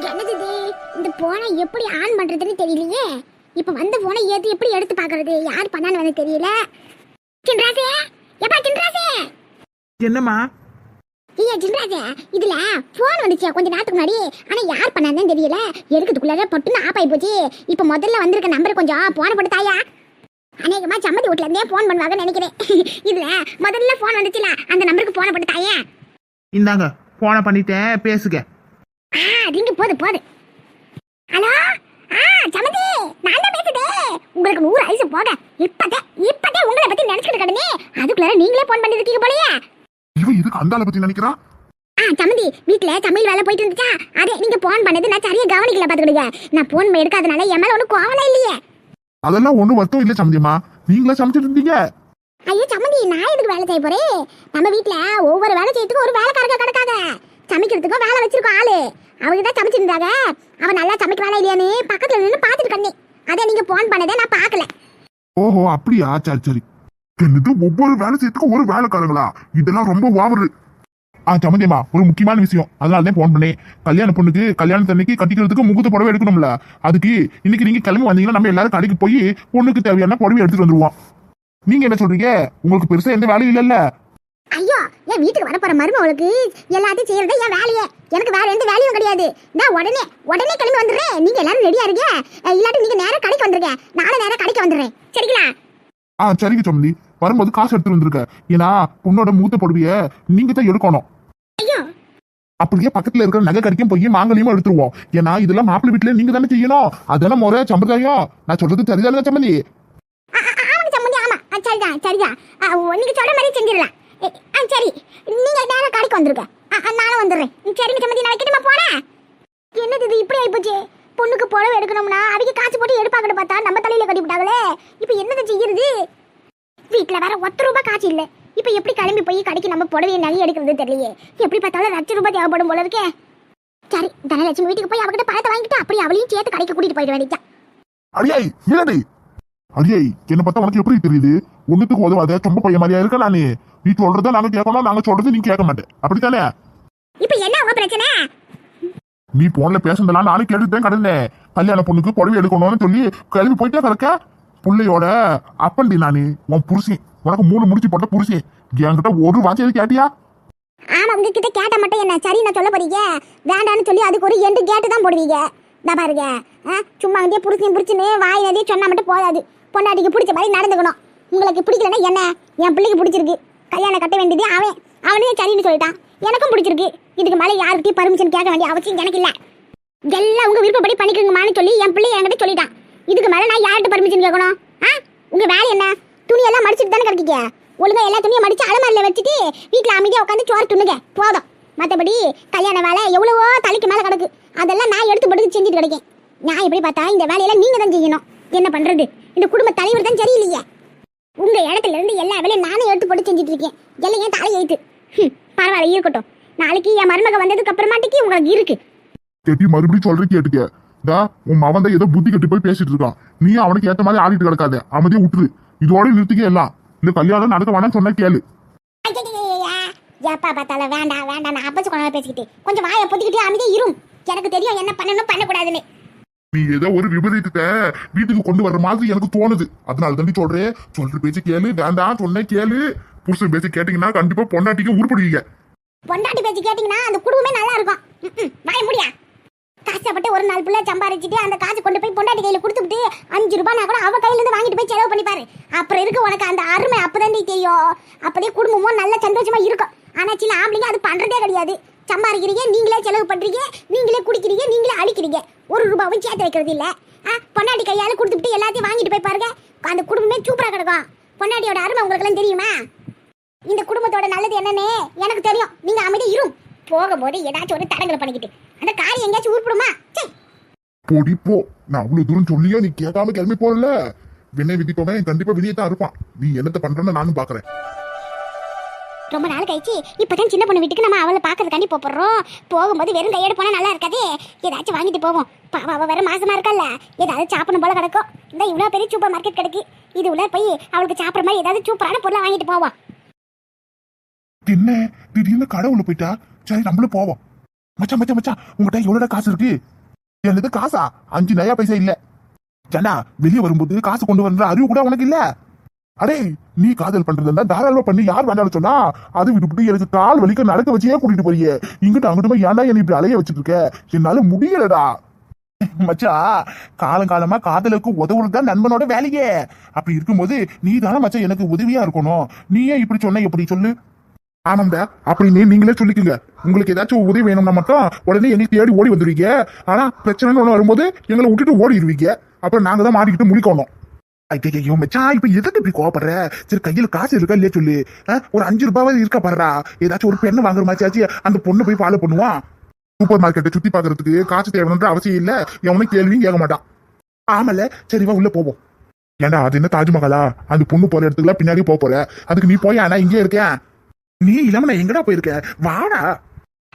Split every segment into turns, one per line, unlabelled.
என்னது இந்த போனை எப்படி ஆன் பண்றதுன்னு தெரியலையே. இப்ப வந்த போனை ஏத்து எப்படி எடுத்து பாக்குறது? யார் பண்ணான்னு வந்து தெரியல. சின்ராசே எப்பா சின்ராசே
என்னம்மா?
ஐயா சின்ராசே இதுல போன் வந்துச்சு கொஞ்ச நேரத்துக்கு முன்னாடி. ஆனா யார் பண்ணான்னு தெரியல. எடுக்கிறதுக்குள்ளார பொட்டுன்னு ஆப் ஆகி போச்சு. இப்ப முதல்ல வந்திருக்க நம்பர் கொஞ்சம் போன போட்டு தாயா அநேகமா சம்மதி வீட்ல இருந்தே போன் பண்ணுவாங்கன்னு நினைக்கிறேன். இதுல முதல்ல போன் வந்துச்சுல. அந்த நம்பருக்கு போன போட்டு தாயா
இந்தாங்க போனை பண்ணிட்டேன். பேசுங்க
ஆ ரிங்கு போது போது. ஹலோ? ஆ சமந்தி நான் தான் பேசுதே. உங்களுக்கு நூறு ஐசு போக. இப்பதே இப்பதே உங்களை பத்தி நினைச்சிட்டு கிடனே அதுக்குள்ள நீங்களே போன் பண்ணிருக்கீங்க போலயே.
இவன் இதுக்கு அந்த ஆளை பத்தி நினைக்கிறா?
ஆ சமந்தி வீட்ல சமையல் வேலை போயிட்டு இருந்துச்சா? அதே நீங்க போன் பண்ணது நான் சரியா கவனிக்கல பாத்துக்கிடுங்க நான் போன் எடுக்காதனால என் மேல ஒன்றும் கோவலாம் இல்லையே.
அதெல்லாம் ஒண்ணும் வருத்தம் இல்ல சம்மந்தியம்மா நீங்களா சமைச்சிட்டு இருந்தீங்க?
ஐயோ சம்மந்தி நான் எதுக்கு வேலை செய்ய போறேன் நம்ம வீட்ல ஒவ்வொரு வேலை செய்யறதுக்கும் ஒரு வேலைக்காரங்க கிடக்காத சமைக்கிறதுக்கும் வேலை வச்சிருக்கோம் ஆளு. அவங்க தான் சமைச்சிருந்தாங்க. அவன் நல்லா சமைக்கிறானா இல்லையான்னு பக்கத்துல நின்று பாத்துட்டு கண்ணி. அதை நீங்க போன் பண்ணதே நான் பார்க்கல
ஓஹோ அப்படியா? சரி சரி. என்னது ஒவ்வொரு வேலை செய்யறதுக்கும் ஒரு வேலைக்காரங்களா? இதெல்லாம் ரொம்ப ஓவரு. ஆ சமந்தியம்மா ஒரு முக்கியமான விஷயம். அதனால தான் ஃபோன் பண்ணேன். கல்யாண பொண்ணுக்கு கல்யாணத்தன்னைக்கு கட்டிக்கிறதுக்கு முகூர்த்த புடவை எடுக்கணும்ல. அதுக்கு இன்னைக்கு நீங்க கிளம்பி வந்தீங்கன்னா நம்ம எல்லாரும் கடைக்கு போய் பொண்ணுக்கு தேவையான புடவை எடுத்துட்டு வந்துருவோம். நீங்க என்ன சொல்றீங்க? உங்களுக்கு பெருசா எந்த வேலையும் இல்லைல்ல.
ஐயோ என் வீட்டுக்கு வரப்போற மருமகளுக்கு எல்லாத்தையும் செய்யறது என் வேலையே. எனக்கு வேற எந்த வேலையும் கிடையாது. நான் உடனே உடனே கிளம்பி வந்துடுறேன். நீங்க எல்லாரும் ரெடியா இருங்க. அஹ் இல்லாட்டி நீங்க நேரா கடைக்கு வந்துருங்க. நானும் நேரா கடைக்கு வந்துடுறேன். சரிங்களா?
ஆ சரிங்க சம்மந்தி வரும்போது காசு எடுத்துட்டு வந்திருக்க ஏன்னா பொண்ணோட மூத்த புடவைய நீங்க தான் எடுக்கணும்.
ஐயோ.
அப்படியே பக்கத்துல இருக்கிற நகை கடைக்கும் போய் மாங்கலியமா எடுத்துருவோம். ஏன்னா இதெல்லாம் மாப்பிள்ளை வீட்டுல நீங்க தானே செய்யணும். அதெல்லாம் முறை சம்பிரதாயம். நான் சொல்றது சரிதானே சம்மந்தி
சரிதான் சரிதான். நீங்க சொல்ற மாதிரி செஞ்சிடலாம். ஆ சரி. நீங்கள் நேரம் கடைக்கு வந்துருங்க. ஆ, நானும் வந்துடுறேன். சரி சரிங்க நாளைக்கு நம்ம போனேன் என்னது இது? இப்படி ஆயிப்போச்சு. பொண்ணுக்கு புடவை எடுக்கணும்னா அதுக்கு காசு போட்டு எடுப்பாங்கன்னு பார்த்தா நம்ம தலையில் கட்டி விட்டாங்களே. இப்போ என்னது செய்யறது? வீட்டில் வேற ஒத்த ரூபாய் காசு இல்லை. இப்போ எப்படி கிளம்பி போய் கடைக்கு நம்ம புடவையை நகை எடுக்கிறது தெரியலையே. எப்படி பார்த்தாலும் லட்ச ரூபாய் தேவைப்படும் போல இருக்கே. சரி தனலட்சுமி வீட்டுக்கு போய் அவகிட்ட பணத்தை வாங்கிட்டு அப்படி அவளையும் சேர்த்து கடைக்கு கூட்டிட்டு போயிட வேண்டியதான்
அடியாய் என்னது அடியாய் என்ன பார்த்தா உனக்கு எப்படி தெரியுது? ஒண்ணுத்துக்கு உதவாத ரொம்ப பையன் மாதிரியா இருக்க நானு நீ சொல்றத நாங்க கேட்கணும் நாங்க சொல்றது நீ கேட்க மாட்டேன் அப்படித்தானே?
இப்போ என்ன உங்க பிரச்சனை?
நீ போன்ல பேசுனதெல்லாம் நானும் கேட்டுட்டு தான் கிடந்தேன். கல்யாண பொண்ணுக்கு புடவை எடுக்கணும்னு சொல்லி கிளம்பி போயிட்டே கிடக்க? புள்ளையோட அப்பண்டி நானு உன் புருஷன். உனக்கு மூணு முடிச்சு போட்ட புருஷன். என்கிட்ட ஒரு வார்த்தை கேட்டியா?
ஆமா உங்ககிட்ட கேட்ட மட்டும் என்ன? சரி நான் சொல்ல போறீங்க? வேண்டான்னு சொல்லி அதுக்கு ஒரு எண்டு கேட்டு தான் போடுவீங்க. இந்த பாருங்க. சும்மா அங்கேயே புடிச்சு புடிச்சுன்னு வாய் நிறைய சொன்னா மட்டும் போதாது. பொண்டாட்டிக்கு பிடிச்ச மாதிரி நடந்துக்கணும். உங்களுக்கு பிடிக்கலன்னா என்ன? என் பிள்ளைக்கு பிடிச்சிருக்கு. கல்யாணம் கட்ட வேண்டியது அவன். அவனையும் சரின்னு சொல்லிட்டான். எனக்கும் பிடிச்சிருக்கு. இதுக்கு மேலே யாருக்கிட்டையும் பர்மிஷன் கேட்க வேண்டிய அவசியம் எனக்கு இல்லை. எல்லாம் உங்கள் விருப்பப்படி பண்ணிக்கோங்கம்மான்னு சொல்லி என் பிள்ளை என்கிட்ட சொல்லிட்டான். இதுக்கு மேலே நான் யார்கிட்ட பர்மிஷன் கேட்கணும்? ஆ? உங்கள் வேலை என்ன? துணியெல்லாம் மடிச்சிட்டு தானே கிடக்கீங்க? ஒழுங்காக எல்லா துணியும் மடிச்சு அலமாரியில் வச்சுட்டு வீட்டில் அமைதியாக உட்காந்து சோறு துண்ணுங்க போதும். மற்றபடி கல்யாண வேலை எவ்வளவோ தலைக்கு மேலே கிடக்கு. அதெல்லாம் நான் எடுத்து போட்டு செஞ்சுட்டு கிடைக்கேன். நான் எப்படி பார்த்தா இந்த வேலையெல்லாம் நீங்கள் தான் செய்யணும். என்ன பண்ணுறது இந்த குடும்ப தலைவர் தான் சரியில்லையே. உங்க இடத்துல இருந்து எல்லா வேலையும் நானே எடுத்து போட்டு செஞ்சுட்டு இருக்கேன். எல்லாம் ஏன் தலை எழுத்து பரவாயில்ல இருக்கட்டும். நாளைக்கு என் மருமக வந்ததுக்கு அப்புறமாட்டிக்கு உங்களுக்கு இருக்கு.
கேட்டி மறுபடியும் சொல்றேன் கேட்டுக்க. டா உன் தான் ஏதோ புத்தி கட்டி போய் பேசிட்டு இருக்கான். நீ அவனுக்கு ஏத்த மாதிரி ஆடிட்டு கிடக்காத. அமைதியா விட்டுரு இதோட நிறுத்திக்க எல்லாம். இந்த கல்யாணம் நடக்க வேணாம்னு சொன்னா கேளு.
ஐயையையையா, எப்பா பார்த்தாலும் வேண்டாம் வேண்டாம் நான் அப்பச்சு கொண்டு பேசிக்கிட்டு. கொஞ்சம் வாயை பொத்திக்கிட்டு அமைதியா இரும் எனக்கு தெரியும் என்ன பண்ணணும் பண்ணக்கூடாதுன்னு.
நீ ஏதோ ஒரு விபரீதத்தை வீட்டுக்கு கொண்டு வர்ற மாதிரி எனக்கு தோணுது. அதனால தண்ணி சொல்றேன். சொல்ற பேச்சு கேளு. வேண்டாம் சொன்ன கேளு. புருஷன் பேச்சு கேட்டீங்கன்னா கண்டிப்பா பொண்டாட்டிக்கு உருப்படுவீங்க.
பொண்டாட்டி பேச்சு கேட்டீங்கன்னா அந்த குடும்பமே நல்லா இருக்கும். வாய முடியா. கஷ்டப்பட்டு ஒரு நாள் புள்ள சம்பாரிச்சிட்டு அந்த காசு கொண்டு போய் பொண்டாட்டி கையில கொடுத்துட்டு அஞ்சு ரூபாய் நான் கூட அவ கையில இருந்து வாங்கிட்டு போய் செலவு பண்ணி பாரு அப்புறம் இருக்கு உனக்கு அந்த அருமை அப்பதான் நீ தெரியும். அப்பதே குடும்பமும் நல்ல சந்தோஷமா இருக்கும். ஆனா சில ஆம்பளைங்க அது பண்றதே கிடையாது. சம்பாதிக்கிறீங்க நீங்களே செலவு பண்றீங்க நீங்களே குடிக்கிறீங்க நீங்களே அழிக்கிறீங்க. ஒரு ரூபாவும் சேர்த்து வைக்கிறது இல்லை. ஆ, பொண்டாட்டி கையால் கொடுத்துட்டு எல்லாத்தையும் வாங்கிட்டு போய் பாருங்க. அந்த குடும்பமே சூப்பரா கிடக்கும். பொண்டாட்டியோட அருமை உங்களுக்கு எல்லாம் தெரியுமா? இந்த குடும்பத்தோட நல்லது என்னன்னு எனக்கு தெரியும். நீங்க அமைதி இரும் போகும்போது ஏதாச்சும் ஒரு தடங்களை பண்ணிக்கிட்டு. அந்த காரியம் எங்கேயாச்சும் உருப்பிடுமா
பொடிப்போ நான் அவ்வளவு தூரம் சொல்லியோ நீ கேட்காம கிளம்பி போறல வினை விதிப்பவன் கண்டிப்பா விதியத்தான் இருப்பான். நீ என்னத்த பண்றன்னு நானும் பாக்குறேன்.
ரொம்ப நாள் கழிச்சு இப்போதான் சின்ன பொண்ணு வீட்டுக்கு நம்ம அவளை பார்க்கறதுக்காண்டி போறோம் போகும்போது வெறும் கையோடு போனால் நல்லா இருக்காதே? ஏதாச்சும் வாங்கிட்டு போவோம். பாவம் அவள் வேறு மாசமாக இருக்கல்ல. ஏதாவது சாப்பிடணும் போல கிடக்கும். இந்த இவ்வளோ பெரிய சூப்பர் மார்க்கெட் கிடைக்கு. இது உள்ள போய் அவளுக்கு சாப்பிட்ற மாதிரி ஏதாவது சூப்பரான பொருளை வாங்கிட்டு போவோம்.
என்ன? திடீர்னு கடை உள்ள போயிட்டா? சரி நம்மளும் போவோம். மச்சான் மச்சான் மச்சான் உங்ககிட்ட எவ்வளோடா காசு இருக்கு? என்னது காசா? அஞ்சு நயா பைசா இல்ல. ஏண்டா வெளியே வரும்போது காசு கொண்டு வர அறிவு கூட உனக்கு இல்லை? அடே நீ காதல் பண்றதெல்லாம் தாராளமா பண்ணி. யார் வேண்டாம்னு சொன்னா அது விட்டுவிட்டு எனக்கு கால் வலிக்க நடக்க வச்சே கூட்டிட்டு போறியே. இங்கிட்ட அங்கிட்ட ஏன்டா என்னை இப்படி அலைய வச்சிட்டு இருக்க? என்னால முடியலடா. மச்சா காலங்காலமா காதலுக்கு உதவுறது தான் நண்பனோட வேலையே. அப்படி இருக்கும்போது நீ தானே மச்சா எனக்கு உதவியா இருக்கணும். நீ ஏன் இப்படி சொன்ன எப்படி சொல்லு? ஆனந்த அப்படின்னு நீங்களே சொல்லிக்கோங்க. உங்களுக்கு ஏதாச்சும் உதவி வேணும்னா மட்டும் உடனே என்னை தேடி ஓடி வந்துருவீங்க. ஆனா பிரச்சனைன்னு ஒண்ணு வரும்போது எங்களை விட்டுட்டு ஓடிடுவீங்க அப்புறம் நாங்க தான் மாட்டிக்கிட்டு முடிக்கணும் ஐயோ மச்சான் இப்ப எதுக்கு இப்படி கோவப்படுற? சரி கையில காசு இருக்கா இல்லையா சொல்லு. ஒரு அஞ்சு ரூபாவது இருக்கா பாருடா. ஏதாச்சும் ஒரு பெண்ணை வாங்குற மாதிரியாச்சு அந்த பொண்ணு போய் ஃபாலோ பண்ணுவான் சூப்பர் மார்க்கெட்டை சுத்தி பாக்குறதுக்கு காசு தேவைன்ற அவசியம் இல்ல. எவனும் கேள்வியும் கேட்க மாட்டான் ஆமல சரிவா உள்ள போவோம். ஏன்டா அது என்ன தாஜ்மஹாலா? அந்த பொண்ணு போற இடத்துக்குலாம் பின்னாடி போக போற. அதுக்கு நீ போய் ஆனா இங்கே இருக்கேன் நீ இல்லாம நான் எங்கடா போயிருக்க வாடா.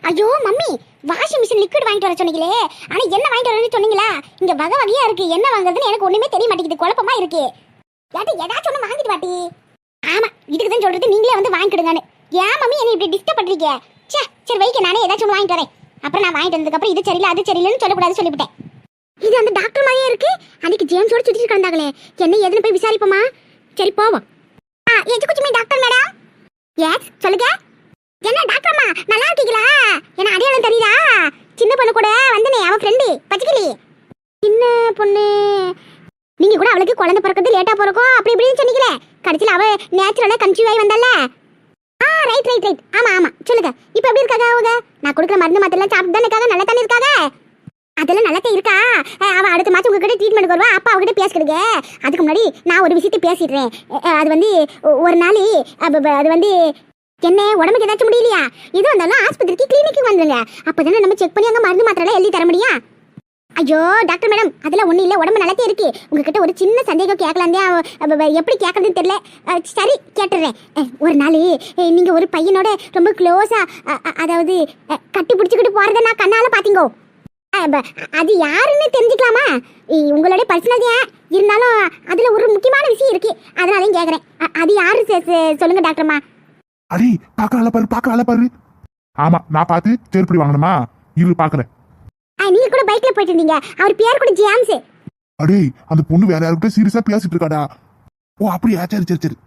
ஐயோ மம்மி வாஷிங் மிஷின் லிக்விட் வாங்கிட்டு வர சொன்னீங்களே. ஆனா என்ன வாங்கிட்டு வரேன்னு சொன்னீங்களா? இங்க வகை வகையா இருக்கு. என்ன வாங்குறதுன்னு எனக்கு ஒண்ணுமே தெரிய மாட்டேங்குது. குழப்பமா இருக்கு. ஏட்டி ஏதாச்சும் ஒண்ணு வாங்கிட்டு வாட்டி. ஆமா இதுக்கு தான் சொல்றது. நீங்களே வந்து வாங்கிடுங்கன்னு ஏன் மம்மி என்ன இப்படி டிஸ்டர்ப் பண்றீங்க? ச்சே சரி வைக்க நானே ஏதாச்சும் ஒன்று வாங்கிட்டு வரேன். அப்புறம் நான் வாங்கிட்டு வந்ததுக்கப்புறம் இது சரியில்லை அது சரியில்லைன்னு சொல்லக்கூடாது சொல்லிவிட்டேன். இது அந்த டாக்டர் மாதிரியே இருக்கு. அன்னைக்கு ஜேம்ஸோட சுத்திட்டு கிடந்தாங்களே. என்ன ஏதுன்னு போய் விசாரிப்போமா? சரி போவோம். ஆ எஜுகுச்சுமே டாக்டர் மேடம் எஸ் சொல்லுங்க. என்ன டாக்டர்மா நல்லா இருக்கீங்களா? என்ன அடையாளம் தெரியுதா? சின்ன பொண்ணு கூட வந்தனே அவன் ஃப்ரெண்டு பச்சைக்கிளி சின்ன பொண்ணு. நீங்க கூட அவளுக்கு குழந்தை பிறக்கிறது லேட்டா பிறக்கும். அப்படி இப்படின்னு சொன்னீங்களே. கடைசியில் அவ நேச்சுரலா கன்சீவ் ஆகி வந்தால ஆ ரைட் ரைட் ரைட் ஆமா ஆமா. சொல்லுங்க. இப்போ எப்படி இருக்காங்க அவங்க? நான் கொடுக்குற மருந்து மாத்திரலாம் சாப்பிட்டு தானே இருக்காங்க? நல்லா தானே இருக்காங்க? அதெல்லாம் நல்லதே இருக்கா? அஹ் அவ அடுத்த மாதம் உங்ககிட்ட ட்ரீட்மெண்ட் வருவா. அப்பா அவகிட்ட பேசுகிறீங்க அதுக்கு முன்னாடி நான் ஒரு விஷயத்தை பேசிடுறேன். அது வந்து ஒரு நாள் அது வந்து என்ன உடம்புக்கு ஏதாச்சும் முடியலையா? இது வந்தாலும் ஆஸ்பத்திரிக்கு கிளினிக்கு வந்துருங்க. அப்பதானே நம்ம செக் பண்ணி அங்க மருந்து மாத்திரை எழுதி தர முடியும்? ஐயோ டாக்டர் மேடம் அதெல்லாம் ஒன்றும் இல்ல. உடம்பு நல்லாத்தே இருக்கு. உங்ககிட்ட ஒரு சின்ன சந்தேகம் கேட்கலாந்தே எப்படி கேட்கறதுன்னு தெரியல. சரி கேட்டுறேன். ஒரு நாள் நீங்கள் நீங்க ஒரு பையனோட ரொம்ப க்ளோஸா அதாவது கட்டி பிடிச்சிக்கிட்டு போறத நான் கண்ணால பாத்தீங்கோ. அது யாருன்னு தெரிஞ்சுக்கலாமா? இ- உங்களோட பர்சனல் இருந்தாலும் அதுல ஒரு முக்கியமான விஷயம் இருக்கு. அதனாலையும் கேக்குறேன். அது யாரு செ- சொல்லுங்க டாக்டர்மா
அடே பாக்கலால பாரு பாக்கலால பாரு. ஆமா நான் பார்த்து செருப்படி வாங்கணுமா? இரு பாக்குறேன்
ஆ, நீங்க கூட பைக்ல போயிட்டு இருந்தீங்க அவர் பேர் கூட ஜேம்ஸ்
அடே அந்த பொண்ணு வேற யாருக்கிட்ட சீரியஸா பேசிட்டு இருக்காடா. ஓ அப்படியா? சரி சரி சரி.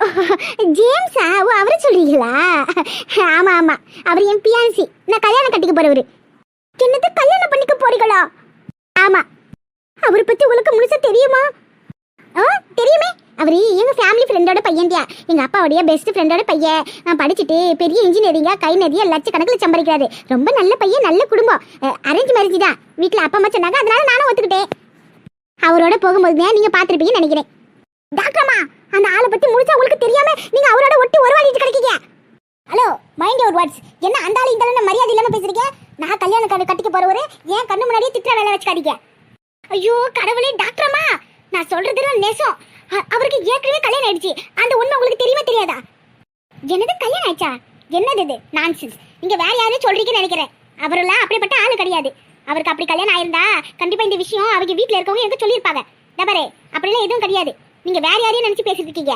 ஜேம்ஸா ஓ அவரை சொல்றீங்களா? ஆமா ஆமா. அவர் என் பியான்சி நான் கல்யாணம் கட்டிக்க போறவரு. என்னது கல்யாணம் பண்ணிக்க போறீங்களா? ஆமா. அவரை பத்தி உங்களுக்கு முழுசா தெரியுமா? ஆ தெரியுமே? அவர் எங்கள் ஃபேமிலி ஃப்ரெண்டோட பையன்டியா எங்கள் அப்பாவுடைய பெஸ்ட் ஃப்ரெண்டோட பையன். நான் படிச்சுட்டு பெரிய இன்ஜினியரிங்காக கை நிறைய லட்சக்கணக்கில் சம்பாதிக்கிறாரு. ரொம்ப நல்ல பையன் நல்ல குடும்பம். அரேஞ்ச் மேரேஜ் தான். வீட்டில் அப்பா அம்மா சொன்னாங்க அதனால நானும் ஒத்துக்கிட்டேன். அவரோட போகும்போது தான் நீங்கள் பார்த்துருப்பீங்கன்னு நினைக்கிறேன். டாக்டர்மா அந்த ஆளை பற்றி முடிச்சா உங்களுக்கு தெரியாம நீங்கள் அவரோட ஒட்டி ஒரு வாடிட்டு கிடைக்கீங்க. ஹலோ மைண்ட் யுவர் வாட்ஸ் என்ன அந்த ஆளு இந்த ஆளு மரியாதை இல்லாமல் பேசுறீங்க? நான் கல்யாணம் கட்டு கட்டிக்க போறவரு ஏன் கண்ணு முன்னாடியே திட்டுற வேலை வச்சுக்காதீங்க. ஐயோ கடவுளே டாக்டர்மா நான் சொல்றதுல நெசம். அவருக்கு ஏற்கனவே கல்யாணம் ஆயிடுச்சு. அந்த உண்மை உங்களுக்கு தெரியுமா தெரியாதா? என்னது கல்யாணம் ஆயிடுச்சா? என்னது இது? நான்சென்ஸ் நீங்க வேற யாரையும் சொல்றீங்கன்னு நினைக்கிறேன். அவரெல்லாம் அப்படிப்பட்ட ஆளு கிடையாது. அவருக்கு அப்படி கல்யாணம் ஆயிருந்தா கண்டிப்பா இந்த விஷயம் அவங்க வீட்ல இருக்கவங்க எனக்கு சொல்லியிருப்பாங்க. நபரே அப்படிலாம் எதுவும் கிடையாது. நீங்க வேற யாரையும் நினைச்சு பேசிட்டு இருக்கீங்க.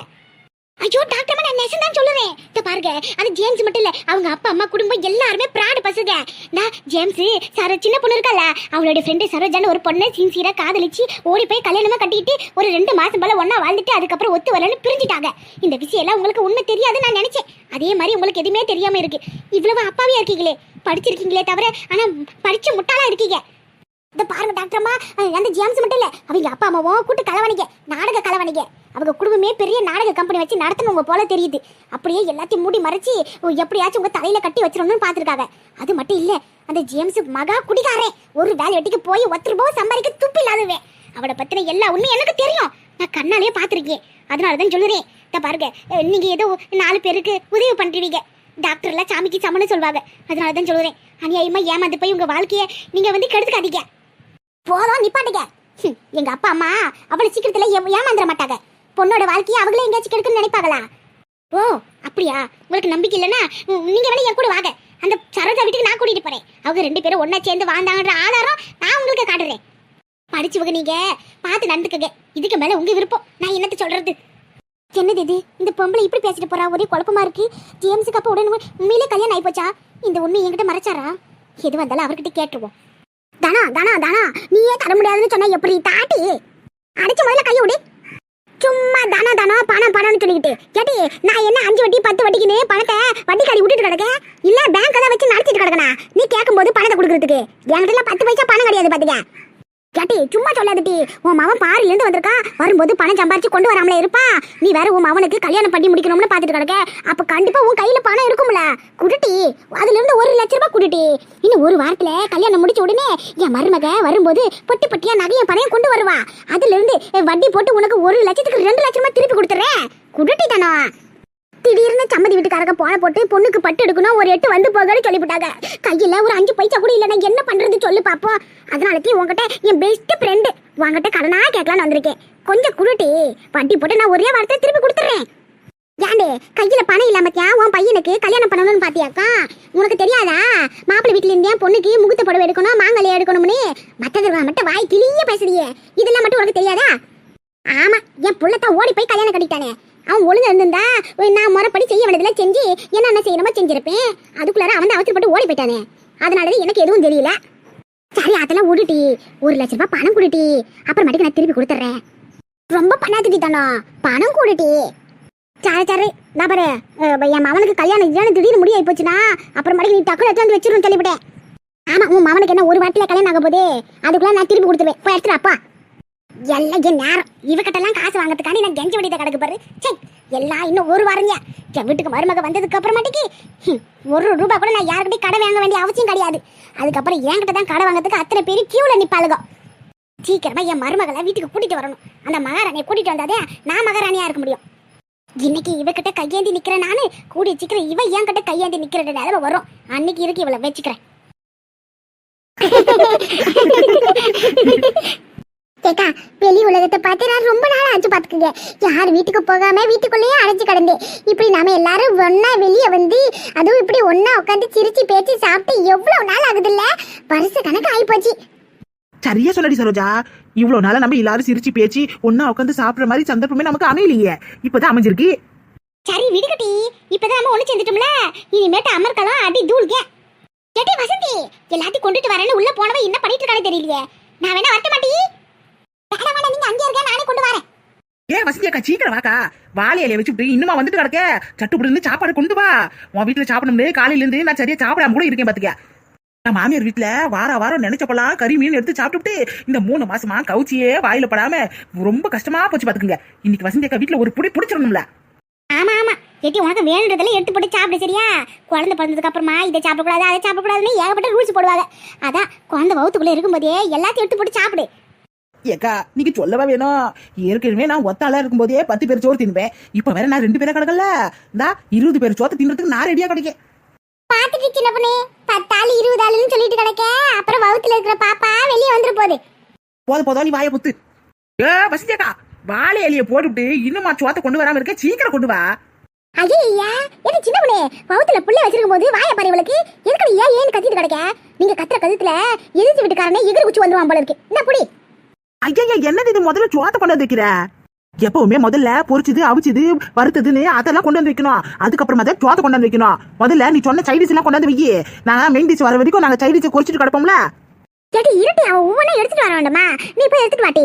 ஐயோ டாக்டர் நான் நெசன் தான் சொல்லுறேன். இத பாருங்க அது ஜேம்ஸ் மட்டும் இல்ல அவங்க அப்பா அம்மா குடும்பம் எல்லாருமே பிராடு பசுங்க. நான் ஜேம்ஸ் சர சின்ன பொண்ணு இருக்கல அவளோட ஃப்ரெண்டு சரோஜான்னு ஒரு பொண்ணை சின்சியரா காதலிச்சு ஓடி போய் கல்யாணமா கட்டிட்டு ஒரு ரெண்டு மாசம் போல ஒண்ணா வாழ்ந்துட்டு அதுக்கப்புறம் ஒத்து வரலன்னு பிரிஞ்சுட்டாங்க. இந்த விஷயம் எல்லாம் உங்களுக்கு உண்மை தெரியாது நான் நினைச்சேன். அதே மாதிரி உங்களுக்கு எதுவுமே தெரியாம இருக்கு. இவ்வளவு அப்பாவே இருக்கீங்களே. படிச்சிருக்கீங்களே தவிர ஆனா படிச்ச முட்டாளா இருக்கீங்க. இதை பாருங்க டாக்டர்மா அந்த ஜேம்ஸ் மட்டும் இல்ல அவங்க அப்பா அம்மாவும் கூட்டு கலவணிங்க. நாடக கலவணிங்க. அவங்க குடும்பமே பெரிய நாடக கம்பெனி வச்சு நடத்தணுங்க போல தெரியுது. அப்படியே எல்லாத்தையும் மூடி மறைச்சு எப்படியாச்சும் உங்க தலையில கட்டி வச்சிடணும்னு பாத்துருக்காங்க அது மட்டும் இல்ல அந்த ஜேம்ஸ் மகா குடிகாரன். ஒரு வேலை வெட்டிக்கு போய் ஒத்து சம்பாதிக்க துப்பு இல்லாதவே அவளை பத்தின எல்லா உண்மையும் எனக்கு தெரியும். நான் கண்ணாலேயே பாத்திருக்கேன் அதனால தான் சொல்லுறேன். இத பாருங்க நீங்க ஏதோ நாலு பேருக்கு உதவி பண்றீங்க. டாக்டர்லாம் சாமிக்கு சமன்னு சொல்வாங்க. அதனால தான் சொல்லுறேன். அநியாயமா ஏமாந்து போய் உங்க வாழ்க்கைய நீங்க வந்து கெடுத்துக்காதீங்க. போதும் நிப்பாட்டுங்க. ஹம், எங்க அப்பா அம்மா அவ்வளவு சீக்கிரத்துல ஏமாந்துட மாட்டாங்க. பொண்ணோட வாழ்க்கையை அவங்களே எங்கேயாச்சும் கெடுக்குன்னு நினைப்பாங்களா? ஓ அப்படியா? உங்களுக்கு நம்பிக்கை இல்லைன்னா நீங்க வேணா என் கூட வாங்க. அந்த சரோஜா வீட்டுக்கு நான் கூட்டிட்டு போறேன். அவங்க ரெண்டு பேரும் ஒன்னா சேர்ந்து வாழ்ந்தாங்கன்ற ஆதாரம் நான் உங்களுக்கு காட்டுறேன். படிச்சவங்க நீங்க. பார்த்து நடந்துக்கங்க. இதுக்கு மேல உங்க விருப்பம். நான் என்னத்த சொல்றது? என்னது இது? இந்த பொம்பளை இப்படி பேசிட்டு போறா? ஒரே குழப்பமா இருக்கு. ஜேம்ஸுக்கு அப்ப உடனே உண்மையிலே கல்யாணம் ஆயிப்போச்சா இந்த உண்மை என்கிட்ட மறைச்சாரா? எது வந்தாலும் அவர்கிட்ட கேட்டுருவோம். தானா தானா தானா? நீயே தர முடியாதுன்னு சொன்னா எப்படி? தாட்டி! அடிச்சு முதல்ல கையை விடு சும்மா தானா தானா பணம் பணம்னு சொல்லிக்கிட்டு. கேட்டி நான் என்ன அஞ்சு வட்டி பத்து வட்டிக்குன்னு பணத்தை வட்டி காடி விட்டுட்டு கிடக்க இல்ல பேங்க் தான் வச்சு நடத்திட்டு கிடக்கனா? நீ கேட்கும்போது பணத்தை கொடுக்கறதுக்கு. என்கிட்ட பத்து பைசா பணம் கிடையாது பாத்துக்க கேட்டி சும்மா சொல்லாதட்டி. உன் மவன் பாரில இருந்து வந்திருக்கான் வரும்போது பணம் சம்பாரிச்சு கொண்டு வராமலே இருப்பா? நீ வேற உன் மாவனுக்கு கல்யாணம் பண்ணி முடிக்கணும்னு பாத்துட்டு கிடக்க. அப்ப கண்டிப்பா உன் கையில பணம் இருக்கும்ல. குடுட்டி. அதுல இருந்து ஒரு லட்ச ரூபாய் குடுட்டி. இன்னும் ஒரு வாரத்துல கல்யாணம் முடிச்ச உடனே என் மருமக வரும்போது பொட்டி பொட்டியா நகையும் பணையும் கொண்டு வருவா. அதுல இருந்து வட்டி போட்டு உனக்கு ஒரு லட்சத்துக்கு ரெண்டு லட்ச ரூபாய் திருப்பி கொடுத்துறேன். குடுட்டி தானோ திடீர்னு சம்மதி வீட்டுக்காரங்க போன போட்டு பொண்ணுக்கு பட்டு எடுக்கணும் ஒரு எட்டு வந்து போகன்னு சொல்லிவிட்டாங்க. கையில ஒரு அஞ்சு பைசா கூட இல்லைன்னா என்ன பண்றது சொல்லு பாப்போம் அதனாலக்கு உங்ககிட்ட என் பெஸ்ட் ஃப்ரெண்டு உங்ககிட்ட கடனா கேட்கலான்னு வந்திருக்கேன். கொஞ்சம் குருட்டி வட்டி போட்டு நான் ஒரே வார்த்தை திருப்பி கொடுத்துட்றேன் ஏண்டே கையில பணம் இல்லாமத்தியா உன் பையனுக்கு கல்யாணம் பண்ணணும்னு பாத்தியாக்கா? உனக்கு தெரியாதா? மாப்பிள்ளை வீட்டுல இருந்தே பொண்ணுக்கு முகூர்த்த புடவை எடுக்கணும் மாங்கல்ய எடுக்கணும்னு. மத்தது மட்டும் வாய் கிளிய பேசுறியே. இதெல்லாம் மட்டும் உனக்கு தெரியாதா? ஆமா என் புள்ளத்தான் ஓடி போய் கல்யாணம் கட்டிட்டானே. அவன் ஒழுங்கா இருந்திருந்தா நான் முறைப்படி செய்ய வேண்டியதுல செஞ்சு என்னென்ன செய்யணுமோ செஞ்சிருப்பேன். அதுக்குள்ளார அவன் அவசரப்பட்டு ஓடி போயிட்டானே. அதனால எனக்கு எதுவும் தெரியல. சரி அதெல்லாம் விடுட்டி ஒரு லட்ச ரூபாய் பணம் கொடுட்டி அப்புறமேட்டுக்கு நான் திருப்பி கொடுத்துட்றேன். ரொம்ப பண்ணாதுட்டி தானோ பணம் கொடுட்டி. சரி சரி. நான் பாரு என் மவனுக்கு கல்யாணம் கல்யாணம் திடீர்னு முடியாய் போச்சுன்னா அப்புறமேட்டுக்கு நீ டக்குனு எடுத்து வந்து வச்சிருன்னு சொல்லிவிட்டேன். ஆமா உன் மவனுக்கு என்ன ஒரு வாரத்தில் கல்யாணம் ஆக போதே அதுக்குள்ள நான் திருப்பி கொடுத்துருவேன். போய் எடுத்துட்டு அப்பா எல்லாம் என் நேரம். இவகிட்டலாம் காசு வாங்கறதுக்காண்டி நான் கெஞ்ச வேண்டியதை கிடக்கு பாரு. சே எல்லாம் இன்னும் ஒரு வாரங்க என் வீட்டுக்கு மருமக வந்ததுக்கு அப்புறமாட்டிக்கு ஒரு ரூபா கூட நான் யாருக்கிட்டையும் கடை வாங்க வேண்டிய அவசியம் கிடையாது. அதுக்கப்புறம் என்கிட்ட தான் கடை வாங்குறதுக்கு அத்தனை பேர் கியூவில் நிப்பாளுங்க. சீக்கிரமா என் மருமகளை வீட்டுக்கு கூட்டிட்டு வரணும். அந்த மகாராணியை கூட்டிட்டு வந்தாதே நான் மகாராணியா இருக்க முடியும். இன்னைக்கு இவகிட்ட கையேந்தி நிக்கிறேன் நானு. கூடிய சீக்கிரம் இவ என்கிட்ட கையேந்தி நிக்கிற நிலவை வரும். அன்னைக்கு இருக்கு இவளை வச்சுக்கிறேன். கேக்கா வெளி உலகத்தை பார்த்து நான் ரொம்ப நாள் ஆச்சு பாத்துக்கங்க யார் வீட்டுக்கு போகாம வீட்டுக்குள்ளேயே அடைச்சு கிடந்தேன். இப்படி நாம எல்லாரும் ஒண்ணா வெளியே வந்து அதுவும் இப்படி ஒண்ணா உட்காந்து சிரிச்சு பேச்சு சாப்பிட்டு எவ்வளவு நாள் ஆகுதுல்ல? வருஷ கணக்கு ஆகி போச்சு
சரியா சொல்லடி சரோஜா. இவ்வளவு நாளா நம்ம எல்லாரும் சிரிச்சு பேச்சு ஒன்னா உட்காந்து சாப்பிடுற மாதிரி சந்தர்ப்பமே நமக்கு அமையலையே. இப்பதான் அமைஞ்சிருக்கு.
சரி விடுகட்டி இப்பதான் நம்ம ஒண்ணு சேர்ந்துட்டோம்ல. இனிமேட்டு அமர்க்கலாம் அடி தூள்க கேட்டி வசந்தி. எல்லாத்தையும் கொண்டுட்டு வரேன்னு உள்ள போனவ என்ன பண்ணிட்டு இருக்கானே தெரியலையே. நான் வேணா வரட்ட மாட்டி வேணா வேணா நீங்க அங்கே இருக்க நானே கொண்டு வரேன்.
ஏன் வசதி அக்கா சீக்கிரம் வாக்கா. வாழை இலைய வச்சுட்டு இன்னுமா வந்துட்டு கிடக்க. சட்டுப்படி இருந்து சாப்பாடு கொண்டு வா. உன் வீட்டுல சாப்பிடணும்னு காலையில இருந்து நான் சரியா சாப்பிடாம கூட இருக்கேன் பாத்துக்க. நான் மாமியார் வீட்டுல வார வாரம் நினைச்சப்பெல்லாம் கறி மீன் எடுத்து சாப்பிட்டுட்டு இந்த மூணு மாசமா கவுச்சியே வாயில படாம ரொம்ப கஷ்டமா போச்சு பாத்துக்குங்க. இன்னைக்கு வசந்தி அக்கா வீட்டுல ஒரு புடி பிடிச்சிடணும்ல.
ஆமா ஆமா. கேட்டி உனக்கு வேணுன்றதெல்லாம் எடுத்து போட்டு சாப்பிடு சரியா? குழந்தை பிறந்ததுக்கு அப்புறமா இதை சாப்பிடக்கூடாது அதை சாப்பிடக்கூடாதுன்னு ஏகப்பட்ட ரூல்ஸ் போடுவாங்க. அதான் குழந்தை வவுத்துக்குள்ள இருக்கும்போதே எல்லாத்தையும் எடுத்து போட்டு சாப்பிடு.
ஏக்கா நீங்க சொல்லவா வேணும்? ஏற்கனவே நான் ஒத்தாளா இருக்கும்போதே பத்து பேர் சோறு தின்பேன் இப்ப வேற நான் ரெண்டு பேரா கிடக்கல. இந்தா இருபது பேர் சோத்தை தின்றதுக்கு நான் ரெடியா கிடைக்கேன்.
பாத்துட்டு சின்ன பொண்ணு. பத்தாள் இருபது ஆளுன்னு சொல்லிட்டு கிடக்க. அப்புறம் வவுத்துல இருக்கிற பாப்பா வெளியே வந்துரு போகுது.
போத போதும் நீ வாய புத்து. ஏ வசந்தியக்கா வாழை இலைய போட்டுவிட்டு இன்னுமா சோத்தை கொண்டு வராம இருக்க? சீக்கிரம் கொண்டு வா.
ஐயா என்ன சின்ன பொண்ணு? வவுத்துல புள்ள வச்சிருக்கும் போது வாய பாரு இவளுக்கு. எதுக்கு ஏன் ஏன் கத்திட்டு கிடக்க? நீங்க கத்துற கழுத்துல எதிர்த்து வீட்டுக்காரனே எகிரி குச்சி வந்துருவான் போல இருக்கு. என்ன புடி.
ஐயா என்னது இது முதல்ல சோத்தை கொண்டு வந்து வைக்கிற எப்பவுமே முதல்ல பொரிச்சது அவிச்சது வறுத்ததுன்னு அதெல்லாம் கொண்டு வந்து வைக்கணும். அதுக்கப்புறமா தான் சோத்தை கொண்டு வந்து வைக்கணும். முதல்ல நீ சொன்ன சைடிஸ் எல்லாம் கொண்டு வந்து வையி. நாங்க மெயின் டிஷ் வர வரைக்கும் நாங்க சைடிஸ் குறிச்சிட்டு கிடப்போம்ல?
கேட்டி இருட்டி அவன் ஒவ்வொன்றும் எடுத்துட்டு வர வேண்டாமா? நீ போய் எடுத்துட்டு வாட்டி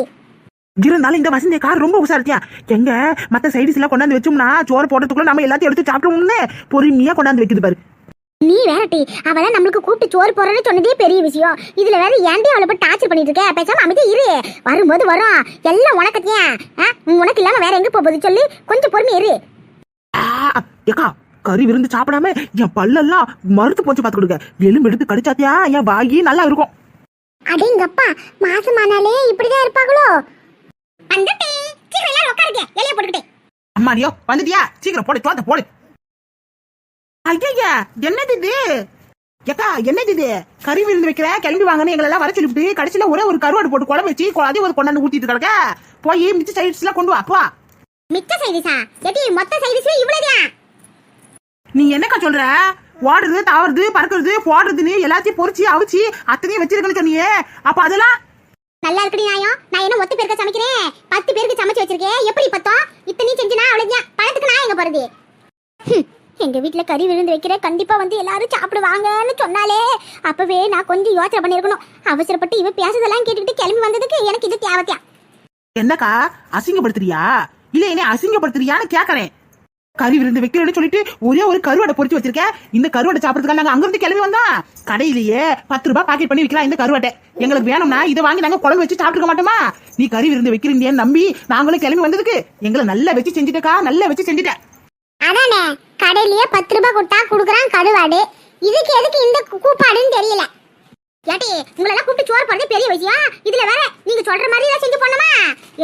இருந்தாலும் இந்த வசந்தி கார் ரொம்ப உசாரித்தியா எங்க மத்த சைடிஸ் எல்லாம் கொண்டாந்து வச்சோம்னா சோறு போடுறதுக்குள்ள நம்ம எல்லாத்தையும் எடுத்து சாப்பிடுவோம்னு பொறுமையா கொண்டாந்து வைக்குது பாரு.
நீ வேறட்டி அவளை நம்மளுக்கு கூப்பிட்டு சோறு போறேன்னு சொன்னதே பெரிய விஷயம். இதுல வேற ஏன்டி அவளை போய் டார்ச்சர் பண்ணிட்டு இருக்க? பேசாம அமைதி இரு. வரும்போது வரும். எல்லாம் உனக்கத்தியா உனக்கு இல்லாம வேற எங்க போகுது சொல்லு. கொஞ்சம் பொறுமை இரு.
ஏக்கா கறி விருந்து சாப்பிடாம என் பல்லெல்லாம் மறுத்து போச்சு பாத்து கொடுங்க எலும்பு எடுத்து கடிச்சாத்தியா? என் வாயி நல்லா இருக்கும்.
அடேங்கப்பா மாசமானாலே இப்படிதான் இருப்பாங்களோ? வந்துட்டே சீக்கிரம் எல்லாரும் உட்காருங்க. இலைய போட்டுக்கிட்டே
அம்மாடியோ வந்துட்டியா? சீக்கிரம் போடு சோத்த போடு. ஐயா என்னது இது? ஏக்கா என்னது இது? கறி விருந்து வைக்கிற கிளம்பி வாங்கன்னு எங்களை எல்லாம் வர சொல்லிவிட்டு கடைசியில ஒரே ஒரு கருவாடு போட்டு குழம்பு வச்சு அதையும் ஒரு கொண்டாந்து ஊத்திட்டு கிடக்க போய் மிச்ச சைட்ஸ் எல்லாம் கொண்டு வா போ.
மிச்ச சைடிஸா எட்டி மொத்த சைடிஸ் இவ்வளவுதான்
நீ என்னக்கா சொல்ற? ஓடுறது தாவறது பறக்குறது போடுறதுன்னு எல்லாத்தையும் பொரிச்சு அவிச்சு அத்தனையும் வச்சிருக்கேன்னு சொன்னியே. அப்ப அதெல்லாம்?
நல்லா இருக்குடி நியாயம். நான் என்ன மொத்த பேருக்கு சமைக்கிறேன்? பத்து பேருக்கு சமைச்சு வச்சிருக்கேன். எப்படி பத்தம்? இத்தனையும் செஞ்சுனா அவ்வளவுதான் பழத்துக்கு நான் எங்க போறது? எங்க வீட்டுல கறி விருந்து வைக்கிற கண்டிப்பா வந்து எல்லாரும் சாப்பிடுவாங்கன்னு சொன்னாலே. அப்பவே நான் கொஞ்சம் யோசனை பண்ணிருக்கணும் அவசரப்பட்டு இவ பேசுறதெல்லாம் கேட்டுக்கிட்டு கிளம்பி வந்ததுக்கு எனக்கு இது தேவைத்தியா
என்னக்கா அசிங்கப்படுத்துறியா? இல்ல என்ன அசிங்கப்படுத்துறியான்னு கேக்குறேன். கறி விருந்து வைக்கிறேன்னு சொல்லிட்டு ஒரே ஒரு கருவாடை பொரிச்சு வச்சிருக்கேன் இந்த கருவாடை சாப்பிடுறதுக்காக நாங்க அங்கிருந்து கிளம்பி வந்தோம் கடையிலேயே பத்து ரூபாய் பாக்கெட் பண்ணி விற்கலாம் இந்த கருவாட்டை. எங்களுக்கு வேணும்னா இதை வாங்கி நாங்க குழம்பு வச்சு சாப்பிட்டுக்க மாட்டோமா? நீ கறி விருந்து வைக்கிறீங்கன்னு நம்பி நாங்களும் கிளம்பி வந்ததுக்கு எங்களை நல்லா வச்சு செஞ்சுட்டக்கா நல்லா வச்சு செஞ்சுட்டேன்.
அதானே? கடையிலயே பத்து ரூபாய் கொடுத்தா குடுக்குறான் கடுவாடு. இதுக்கு எதுக்கு இந்த கூப்பாடுன்னு தெரியல. ஏட்டி உங்களெல்லாம் கூப்பிட்டு சோறு போடுறது பெரிய விஷயம்? இதுல வேற நீங்க சொல்ற மாதிரி ஏதாவது செஞ்சு போனோமா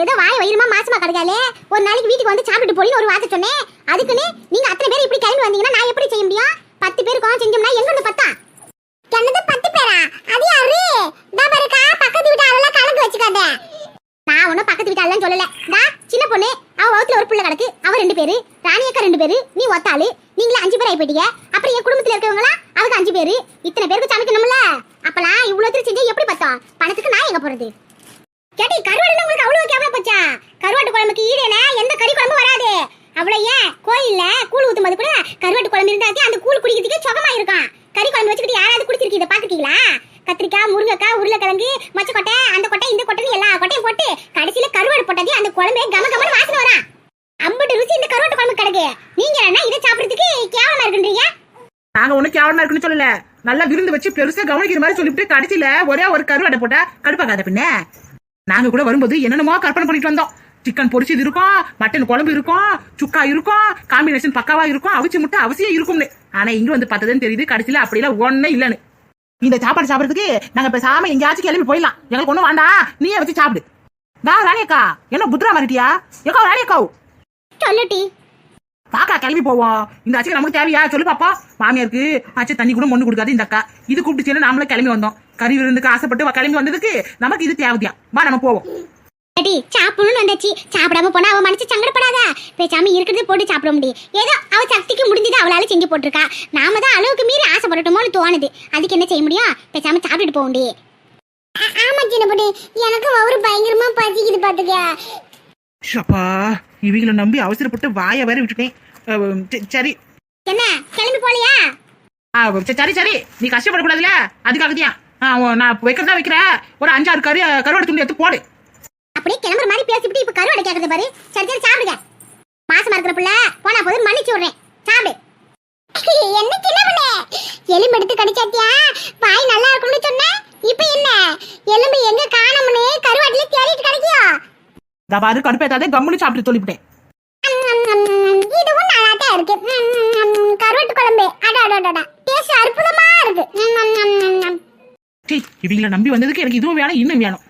ஏதோ வாய் வயிறுமா மாசமா கிடைக்காலே. ஒரு நாளைக்கு வீட்டுக்கு வந்து சாப்பிட்டு போறீன்னு ஒரு வார்த்தை சொன்னேன். அதுக்குன்னு நீங்க அத்தனை பேர் இப்படி கிளம்பி வந்தீங்கன்னா நான் எப்படி செய்ய முடியும்? பத்து பேருக்கும் செஞ்சோம்னா எங்க இருந்து பத்தா? என்னது பத்து பேரா? அது யாரு? டா பக்கத்து வீட்டு ஆளெல்லாம் கணக்கு வச்சுக்காத. நான் ஒன்னும் பக்கத்து வீட்டு ஆளுன்னு சொல்லல. டா சின்ன பொண்ணு. அவ வகுத்துல ஒரு பிள்ளை கிடக்கு. அவ ரெண்டு பேரு. ராணி அக்கா ரெண்டு பேரு. நீ ஒத்தாளு. நீங்களே அஞ்சு பேர் ஆகி போயிட்டீங்க அப்புறம் என் குடும்பத்துல இருக்கவங்களா? அவங்க அஞ்சு பேரு. இத்தனை பேருக்கு சமைக்கணும்ல? அப்பலாம் இவ்வளவு திரு செஞ்சா எப்படி பத்தோம்? பணத்துக்கு நான் எங்க போறது? கேட்டி கருவாடு உங்களுக்கு அவ்வளவு கேவலம் போச்சா? கருவாட்டு குழம்புக்கு ஈடேனா எந்த கறி குழம்பு வராது. அவ்வளவு ஏன்? கோயில்ல கூழ் ஊத்தும் போது கூட கருவாட்டு குழம்பு இருந்தாதே அந்த கூழ் குடிக்கிறதுக்கே சுகமா இருக்கும் கறி குழம்பு வச்சுக்கிட்டு யாராவது குடிச்சிருக்கீங்க பாத்துக்கீங்களா கத்திரிக்காய் முருங்கைக்காய் உருளைக்கிழங்கு மொச்சக்கொட்டை அந்த கொட்டை இந்த கொட்டைன்னு எல்லா கொட்டையும் போட்டு கடைசியில கருவாடு போட்டதே அந்த குழம்பே கம கமன்னு வாசனை வரா அம்பட்டு ருசி இந்த கருவாட்டு குழம்பு கிடக்கு. நீங்க என்ன இதை சாப்பிடுறதுக்கு கேவலமா இருக்குன்றீங்க?
நாங்க ஒண்ணு கேவலமா இருக்குன்னு சொல்லல. நல்லா விருந்து வச்சு பெருசா கவனிக்கிற மாதிரி சொல்லிட்டு கடைசியில ஒரே ஒரு கருவாடை போட்டா கடுப்பாகாத பின்ன? நாங்க கூட வரும்போது என்னென்னமோ கற்பனை பண்ணிட்டு வந்தோம். சிக்கன் பொரிச்சது இருக்கும் மட்டன் குழம்பு இருக்கும் சுக்கா இருக்கும் காம்பினேஷன் பக்காவா இருக்கும் அவிச்சு முட்டை அவசியம் இருக்கும்னு. ஆனா இங்க வந்து பார்த்ததுன்னு தெரியுது கடைசியில அப்படிலாம் ஒன்னே இல்லன்னு. இந்த சாப்பாடு சாப்பிடுறதுக்கு நாங்க பேசாம எங்கேயாச்சும் கிளம்பி போயிடலாம். எங்களுக்கு ஒண்ணும் வேண்டாம். நீயே வச்சு சாப்பிடு. நான் ராணியக்கா. என்ன புத்ரா மாறிட்டியா? ஏக்கா ராணியக்காவு
சொல்லுட்டி
பாக்கா கிளம்பி போவோம். இந்த ஆட்சி நமக்கு தேவையா? சொல்லு பாப்பா. மாமியாருக்கு பச்சை தண்ணி கூட மொண்டு கொடுக்காது இந்த அக்கா. இது கூப்பிட்டு நாமளே கிளம்பி வந்தோம். கறி விருந்துக்கு ஆசைப்பட்டு கிளம்பி வந்ததுக்கு நமக்கு இது தேவையா? வா நம்ம போவோம்.
ஏடி சாப்பிடணும்னு வந்தாச்சு. சாப்பிடாம போனா அவ மனசு சங்கடப்படாதா? பேசாம இருக்கிறது போட்டு சாப்பிட முடியும். ஏதோ அவ சக்திக்கு முடிஞ்சது அவளால செஞ்சு போட்டிருக்கா. நாம தான் அளவுக்கு மீறி ஆசைப்படட்டுமோன்னு தோணுது. அதுக்கு என்ன செய்ய முடியும்? பேசாம சாப்பிட்டுட்டு போக முடியும் ஆமா சின்ன பொண்ணு எனக்கும் அவரு பயங்கரமா பசிக்குது பாத்துக்க.
ஷப்பா இவங்கள நம்பி அவசரப்பட்டு வாய வேற விட்டுட்டேன். சரி, சரி.
என்ன கிளம்பி போலியா?
ஆ, சரி, சரி சரி. நீ கஷ்டப்படக்கூடாதுல அதுக்காகத்தியா நான் வைக்கிறதா வைக்கிறேன். ஒரு அஞ்சாறு கறி கருவாடு துண்டு எடுத்து போடு.
அப்படியே கிளம்புற மாதிரி பேசிவிட்டு இப்ப கருவாடை கேக்குறது பாரு. சரி சரி சாப்பிடுங்க. மாசமா இருக்கிற புள்ள போனா போது மன்னிச்சு விடுறேன். சாப்பிடு. என்ன சின்ன புள்ள எலும்பு எடுத்து கடிச்சாத்தியா பாய் நல்லா இருக்கும்னு சொன்ன? இப்ப என்ன? எலும்பு எங்க காணோம்னு கருவாட்டில தேடிட்டு கிடைக்கியோ?
இந்த பாரு கடுப்பேத்தாதே கம்முன்னு சாப்பிட்டு சொல்லிவிட்டேன்
இதுவும் நல்லா தான் இருக்கு கருவாட்டு குழம்பு. அட அட அட, அட. டேஸ்ட் அற்புதமா இருக்கு.
இவங்கள நம்பி வந்ததுக்கு எனக்கு இதுவும் வேணும் இன்னும் வேணும்.